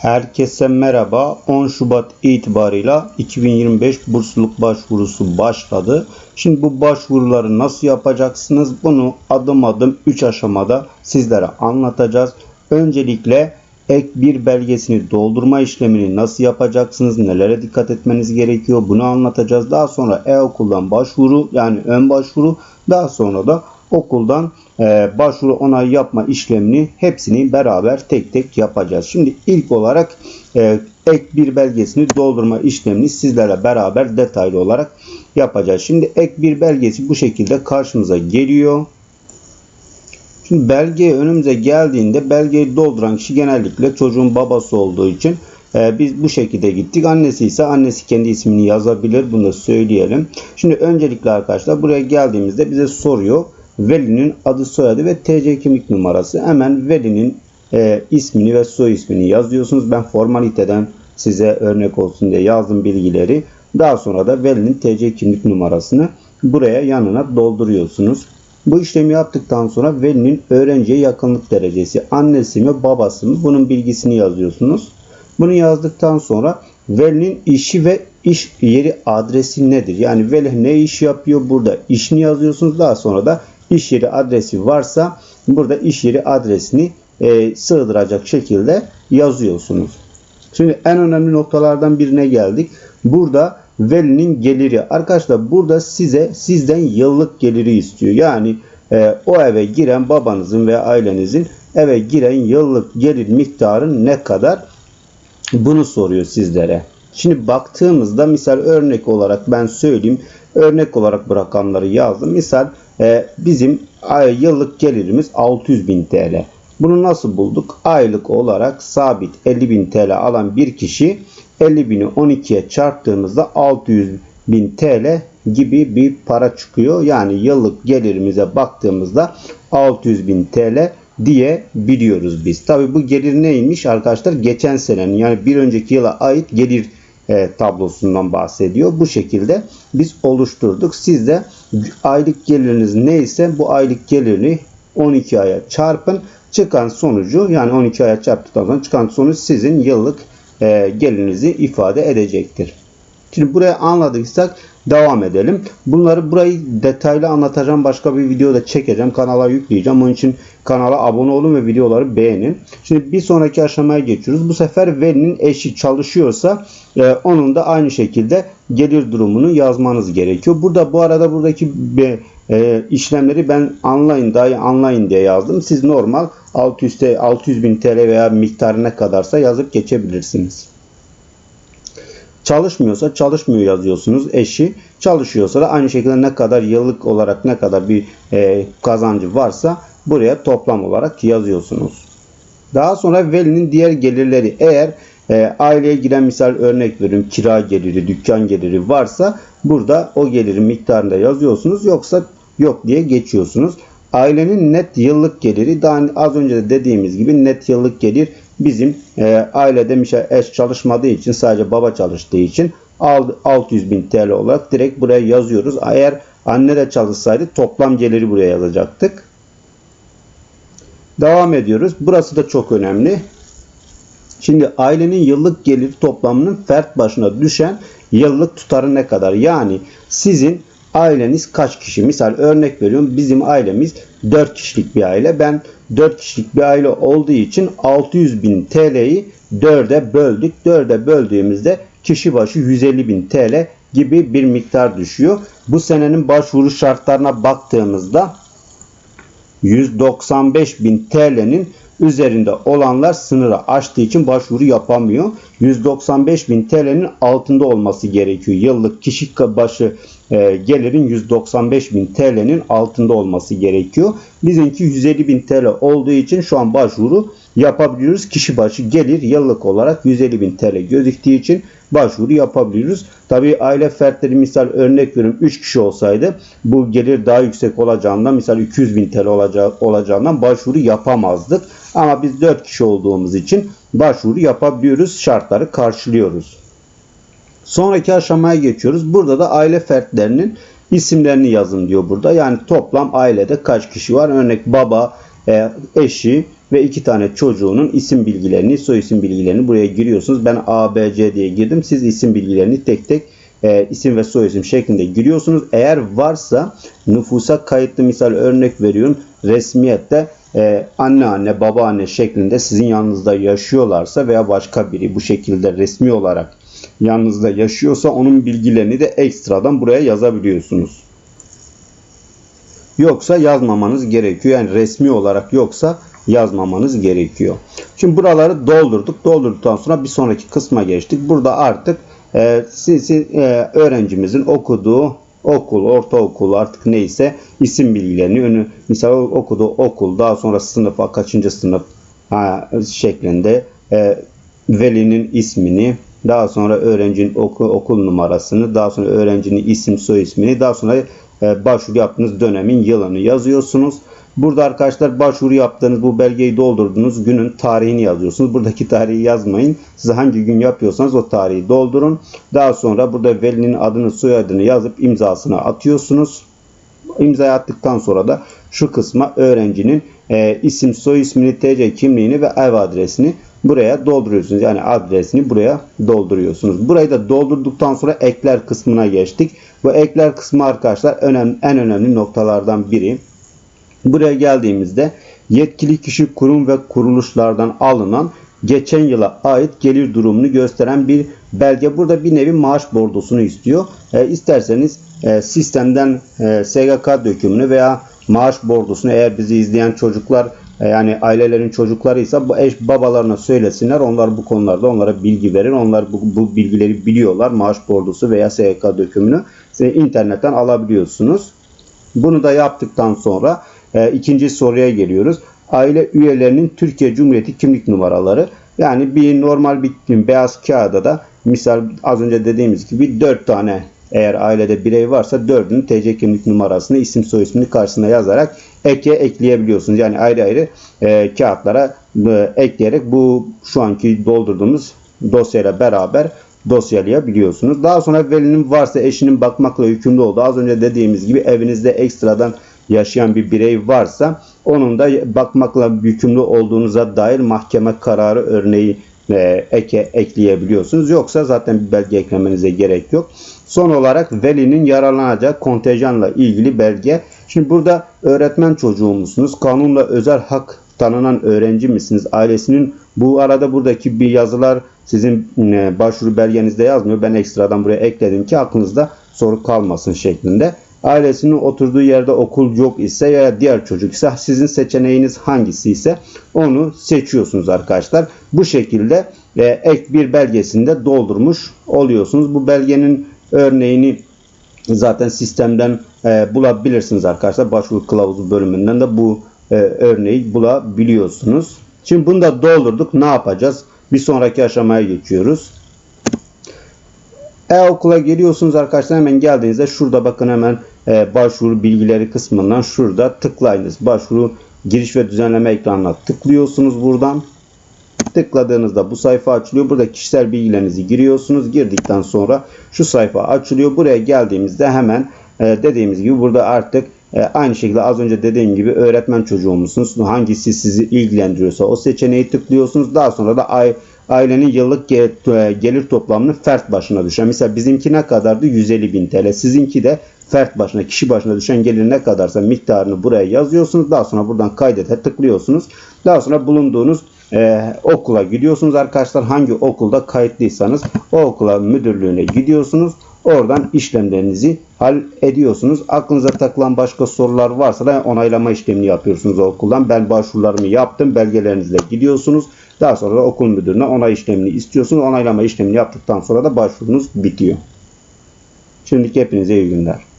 Herkese merhaba. 10 Şubat itibarıyla 2025 bursluluk başvurusu başladı. Şimdi bu başvuruları nasıl yapacaksınız? Bunu adım adım 3 aşamada sizlere anlatacağız. Öncelikle ek bir belgesini doldurma işlemini nasıl yapacaksınız? Nelere dikkat etmeniz gerekiyor? Bunu anlatacağız. Daha sonra e-okuldan başvuru yani ön başvuru daha sonra da okuldan e, başvuru onay yapma işlemini hepsini beraber tek tek yapacağız. Şimdi ilk olarak e, ek bir belgesini doldurma işlemini sizlerle beraber detaylı olarak yapacağız. Şimdi ek bir belgesi bu şekilde karşımıza geliyor. Şimdi belge önümüze geldiğinde belgeyi dolduran kişi genellikle çocuğun babası olduğu için e, biz bu şekilde gittik. Annesi ise annesi kendi ismini yazabilir. Bunu da söyleyelim. Şimdi öncelikle arkadaşlar buraya geldiğimizde bize soruyor. Velinin adı soyadı ve TC kimlik numarası. Hemen velinin e, ismini ve soy ismini yazıyorsunuz. Ben formaliteden size örnek olsun diye yazdım bilgileri. Daha sonra da velinin TC kimlik numarasını buraya yanına dolduruyorsunuz. Bu işlemi yaptıktan sonra velinin öğrenciye yakınlık derecesi, annesi mi babası mı bunun bilgisini yazıyorsunuz. Bunu yazdıktan sonra velinin işi ve iş yeri adresi nedir? Yani veli ne iş yapıyor burada işini yazıyorsunuz. Daha sonra da iş yeri adresi varsa burada iş yeri adresini e, sığdıracak şekilde yazıyorsunuz. Şimdi en önemli noktalardan birine geldik. Burada velinin geliri. Arkadaşlar burada size sizden yıllık geliri istiyor. Yani e, o eve giren babanızın ve ailenizin eve giren yıllık gelir miktarı ne kadar? Bunu soruyor sizlere. Şimdi baktığımızda misal örnek olarak ben söyleyeyim. Örnek olarak bu rakamları yazdım. Misal e, bizim yıllık gelirimiz 600 bin TL. Bunu nasıl bulduk? Aylık olarak sabit 50 bin TL alan bir kişi 50 bini 12'ye çarptığımızda 600 bin TL gibi bir para çıkıyor. Yani yıllık gelirimize baktığımızda 600 bin TL diye biliyoruz biz. Tabi bu gelir neymiş arkadaşlar? Geçen senenin yani bir önceki yıla ait gelir e, tablosundan bahsediyor. Bu şekilde biz oluşturduk. Siz de aylık geliriniz neyse bu aylık gelirini 12 aya çarpın. Çıkan sonucu yani 12 aya çarptıktan sonra çıkan sonuç sizin yıllık e, gelirinizi ifade edecektir. Şimdi buraya anladıysak devam edelim. Bunları burayı detaylı anlatacağım. Başka bir videoda çekeceğim. Kanala yükleyeceğim. Onun için kanala abone olun ve videoları beğenin. Şimdi bir sonraki aşamaya geçiyoruz. Bu sefer velinin eşi çalışıyorsa e, onun da aynı şekilde gelir durumunu yazmanız gerekiyor. Burada bu arada buradaki e, işlemleri ben online dahi online diye yazdım. Siz normal 600, 600 bin TL veya miktarı ne kadarsa yazıp geçebilirsiniz. Çalışmıyorsa çalışmıyor yazıyorsunuz eşi. Çalışıyorsa da aynı şekilde ne kadar yıllık olarak ne kadar bir e, kazancı varsa buraya toplam olarak yazıyorsunuz. Daha sonra velinin diğer gelirleri eğer e, aileye giren misal örnek veriyorum kira geliri, dükkan geliri varsa burada o gelirin miktarını da yazıyorsunuz. Yoksa yok diye geçiyorsunuz. Ailenin net yıllık geliri daha az önce de dediğimiz gibi net yıllık gelir bizim e, ailede mesela eş çalışmadığı için sadece baba çalıştığı için 600 bin TL olarak direkt buraya yazıyoruz. Eğer anne de çalışsaydı toplam geliri buraya yazacaktık. Devam ediyoruz. Burası da çok önemli. Şimdi ailenin yıllık gelir toplamının fert başına düşen yıllık tutarı ne kadar? Yani sizin aileniz kaç kişi? Misal örnek veriyorum bizim ailemiz 4 kişilik bir aile. Ben 4 kişilik bir aile olduğu için 600 bin TL'yi 4'e böldük. 4'e böldüğümüzde kişi başı 150 bin TL gibi bir miktar düşüyor. Bu senenin başvuru şartlarına baktığımızda 195 bin TL'nin üzerinde olanlar sınırı aştığı için başvuru yapamıyor. 195 bin TL'nin altında olması gerekiyor. Yıllık kişi başı e, gelirin 195 bin TL'nin altında olması gerekiyor. Bizimki 150 bin TL olduğu için şu an başvuru yapabiliyoruz. Kişi başı gelir yıllık olarak 150 bin TL gözüktüğü için başvuru yapabiliyoruz. Tabii aile fertleri misal örnek veriyorum 3 kişi olsaydı bu gelir daha yüksek olacağından misal 200 bin TL olacağı, olacağından başvuru yapamazdık. Ama biz 4 kişi olduğumuz için başvuru yapabiliyoruz. Şartları karşılıyoruz. Sonraki aşamaya geçiyoruz. Burada da aile fertlerinin isimlerini yazın diyor burada. Yani toplam ailede kaç kişi var? Örnek baba, e, eşi, ve iki tane çocuğunun isim bilgilerini, soy isim bilgilerini buraya giriyorsunuz. Ben A, B, C diye girdim. Siz isim bilgilerini tek tek e, isim ve soy isim şeklinde giriyorsunuz. Eğer varsa nüfusa kayıtlı misal örnek veriyorum. Resmiyette e, anne anne baba anne şeklinde sizin yanınızda yaşıyorlarsa veya başka biri bu şekilde resmi olarak yanınızda yaşıyorsa onun bilgilerini de ekstradan buraya yazabiliyorsunuz. Yoksa yazmamanız gerekiyor. Yani resmi olarak yoksa yazmamanız gerekiyor. Şimdi buraları doldurduk. Doldurduktan sonra bir sonraki kısma geçtik. Burada artık e, sizin e, öğrencimizin okuduğu okul, ortaokul artık neyse isim bilgilerini önü mesela okuduğu okul daha sonra sınıfa kaçıncı sınıf ha, şeklinde e, velinin ismini daha sonra öğrencinin oku, okul numarasını daha sonra öğrencinin isim soy ismini daha sonra e, başvuru yaptığınız dönemin yılını yazıyorsunuz. Burada arkadaşlar başvuru yaptığınız bu belgeyi doldurduğunuz günün tarihini yazıyorsunuz. Buradaki tarihi yazmayın. Siz hangi gün yapıyorsanız o tarihi doldurun. Daha sonra burada velinin adını soyadını yazıp imzasını atıyorsunuz. İmzayı attıktan sonra da şu kısma öğrencinin e, isim, soy ismini, TC kimliğini ve ev adresini buraya dolduruyorsunuz. Yani adresini buraya dolduruyorsunuz. Burayı da doldurduktan sonra ekler kısmına geçtik. Bu ekler kısmı arkadaşlar en önemli noktalardan biri. Buraya geldiğimizde yetkili kişi kurum ve kuruluşlardan alınan geçen yıla ait gelir durumunu gösteren bir belge. Burada bir nevi maaş bordosunu istiyor. E, isterseniz e, sistemden e, SGK dökümünü veya maaş bordosunu eğer bizi izleyen çocuklar yani ailelerin çocuklarıysa bu eş babalarına söylesinler. Onlar bu konularda onlara bilgi verir. Onlar bu, bu bilgileri biliyorlar. Maaş bordosu veya SGK dökümünü size internetten alabiliyorsunuz. Bunu da yaptıktan sonra e, ikinci soruya geliyoruz. Aile üyelerinin Türkiye Cumhuriyeti kimlik numaraları. Yani bir normal bir beyaz kağıda da misal az önce dediğimiz gibi 4 tane eğer ailede birey varsa 4'ünün TC kimlik numarasını isim soy ismini karşısına yazarak eke ekleyebiliyorsunuz. Yani ayrı ayrı e, kağıtlara e, ekleyerek bu şu anki doldurduğumuz dosyayla beraber dosyalayabiliyorsunuz. Daha sonra velinin varsa eşinin bakmakla yükümlü olduğu az önce dediğimiz gibi evinizde ekstradan yaşayan bir birey varsa onun da bakmakla yükümlü olduğunuza dair mahkeme kararı örneği e, eke ekleyebiliyorsunuz. Yoksa zaten bir belge eklemenize gerek yok. Son olarak velinin yararlanacağı kontenjanla ilgili belge. Şimdi burada öğretmen çocuğu musunuz? Kanunla özel hak tanınan öğrenci misiniz? Ailesinin bu arada buradaki bir yazılar sizin e, başvuru belgenizde yazmıyor. Ben ekstradan buraya ekledim ki aklınızda soru kalmasın şeklinde. Ailesinin oturduğu yerde okul yok ise veya diğer çocuk ise sizin seçeneğiniz hangisi ise onu seçiyorsunuz arkadaşlar. Bu şekilde e, ek bir belgesinde doldurmuş oluyorsunuz. Bu belgenin örneğini zaten sistemden e, bulabilirsiniz arkadaşlar. Başvuru kılavuzu bölümünden de bu e, örneği bulabiliyorsunuz. Şimdi bunu da doldurduk. Ne yapacağız? Bir sonraki aşamaya geçiyoruz. E-okula geliyorsunuz arkadaşlar hemen geldiğinizde şurada bakın hemen e, başvuru bilgileri kısmından şurada tıklayınız. Başvuru giriş ve düzenleme ekranına tıklıyorsunuz buradan. Tıkladığınızda bu sayfa açılıyor. Burada kişisel bilgilerinizi giriyorsunuz. Girdikten sonra şu sayfa açılıyor. Buraya geldiğimizde hemen e, dediğimiz gibi burada artık e, aynı şekilde az önce dediğim gibi öğretmen çocuğu musunuz? Hangisi sizi ilgilendiriyorsa o seçeneği tıklıyorsunuz. Daha sonra da ay ailenin yıllık e, gelir toplamını fert başına düşen. Mesela bizimki ne kadardı? 150 bin TL. Sizinki de fert başına, kişi başına düşen gelir ne kadarsa miktarını buraya yazıyorsunuz. Daha sonra buradan kaydete tıklıyorsunuz. Daha sonra bulunduğunuz e, okula gidiyorsunuz arkadaşlar. Hangi okulda kayıtlıysanız o okula müdürlüğüne gidiyorsunuz. Oradan işlemlerinizi hal ediyorsunuz. Aklınıza takılan başka sorular varsa da onaylama işlemini yapıyorsunuz o okuldan. Ben başvurularımı yaptım. Belgelerinizle gidiyorsunuz. Daha sonra da okul müdürüne onay işlemini istiyorsunuz. Onaylama işlemini yaptıktan sonra da başvurunuz bitiyor. Şimdilik hepinize iyi günler.